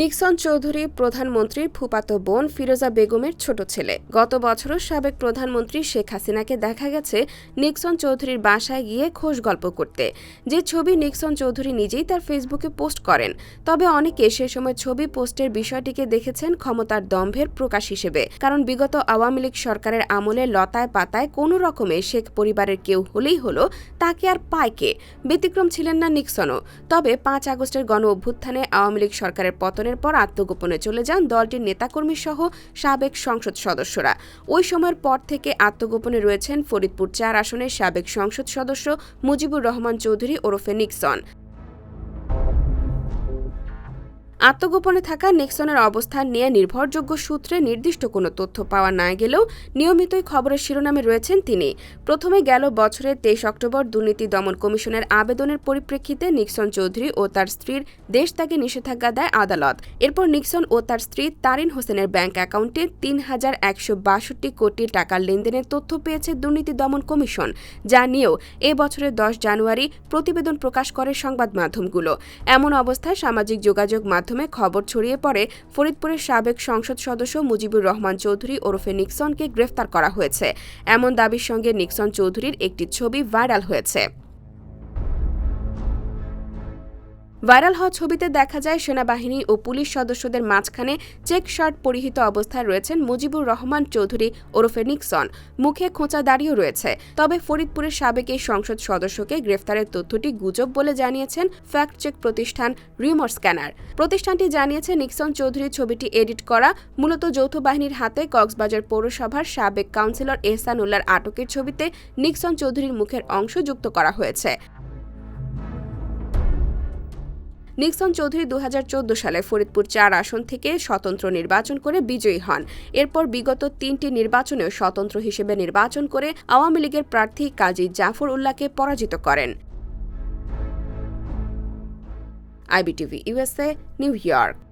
Nixon Chowdhury প্রধানমন্ত্রীর ফুপাতো বোন ফিরোজা বেগমের ছোট ছেলে। গত বছরও সাবেক প্রধানমন্ত্রী শেখ হাসিনাকে দেখা গেছে নিক্সন চৌধুরীর বাসায় গিয়ে খোশ গল্প করতে। যে ছবি নিক্সন চৌধুরী নিজেই তার ফেসবুকে পোস্ট করেন, তবে অনেকে সে সময় ছবি পোস্টের বিষয়টিকে দেখেছেন ক্ষমতার দম্ভের প্রকাশ হিসেবে। কারণ বিগত আওয়ামী লীগ সরকারের আমলে লতায় পাতায় কোনো রকমে শেখ পরিবারের কেউ হলেই হলো তাকে আর পায় কে? ব্যতিক্রম ছিলেন না নিক্সনও। তবে পাঁচ আগস্টের গণ অভ্যুত্থানে আওয়ামী লীগ সরকারের পতনের পর আত্মগোপনে চলে যান দলটির নেতাকর্মী সহ সাবেক সংসদ সদস্যরা। ওই সময়ের পর থেকে আত্মগোপনে রয়েছেন ফরিদপুর চার আসনের সাবেক সংসদ সদস্য মুজিবুর রহমান চৌধুরী ওরফে নিক্সন। আত্মগোপনে থাকা নিক্সনের অবস্থান নিয়ে নির্ভরযোগ্য সূত্রে নির্দিষ্ট কোনো তথ্য পাওয়া না গেলেও নিয়মিতই খবরের শিরোনামে রয়েছেন তিনি। প্রথমে গেল বছরের তেইশ অক্টোবর দুর্নীতি দমন কমিশনের আবেদনের পরিপ্রেক্ষিতে নিক্সন চৌধুরী ও তার স্ত্রীর দেশ ত্যাগে নিষেধাজ্ঞা দেয় আদালত। এরপর নিক্সন ও তার স্ত্রী তারিন হোসেনের ব্যাংক অ্যাকাউন্টে তিন হাজার একশো বাষট্টি কোটি টাকার লেনদেনের তথ্য পেয়েছে দুর্নীতি দমন কমিশন, যা নিয়েও এ বছরের দশ জানুয়ারি প্রতিবেদন প্রকাশ করে সংবাদ মাধ্যমগুলো। এমন অবস্থায় সামাজিক যোগাযোগ মাধ্যমে খবর ছড়িয়ে পড়ে, ফরিদপুরের সাবেক সংসদ সদস্য মুজিবুর রহমান চৌধুরী ওরফে নিক্সনকে গ্রেফতার করা হয়েছে। এমন দাবির সঙ্গে নিক্সন চৌধুরীর একটি ছবি ভাইরাল হয়েছে। ভাইরাল হওয়া ছবিতে দেখা যায় সেনাবাহিনী ও পুলিশ সদস্যদের মাঝখানে চেক শার্ট পরিহিত অবস্থায় রয়েছেন মুজিবুর রহমান চৌধুরী ওরফে নিক্সন। মুখে খোঁচা দাঁড়িয়েও রয়েছে। তবে ফরিদপুরের সাবেক এই সংসদ সদস্যকে গ্রেফতারের তথ্যটি গুজব বলে জানিয়েছেন ফ্যাক্ট চেক প্রতিষ্ঠান রিমোর স্ক্যানার। প্রতিষ্ঠানটি জানিয়েছে, নিক্সন চৌধুরীর ছবিটি এডিট করা মূলত যৌথ বাহিনীর হাতে কক্সবাজার পৌরসভার সাবেক কাউন্সিলর এহসান উল্লার আটকের ছবিতে নিক্সন চৌধুরীর মুখের অংশ যুক্ত করা হয়েছে। নিক্সন চৌধুরী দু হাজার চোদ্দ সালে ফরিদপুর চার আসন থেকে স্বতন্ত্র নির্বাচন করে বিজয়ী হন। এরপর বিগত তিনটি নির্বাচনেও স্বতন্ত্র হিসেবে নির্বাচন করে আওয়ামী লীগের প্রার্থী কাজী জাফর উল্লাহকে পরাজিত করেন। IBTV USA New York.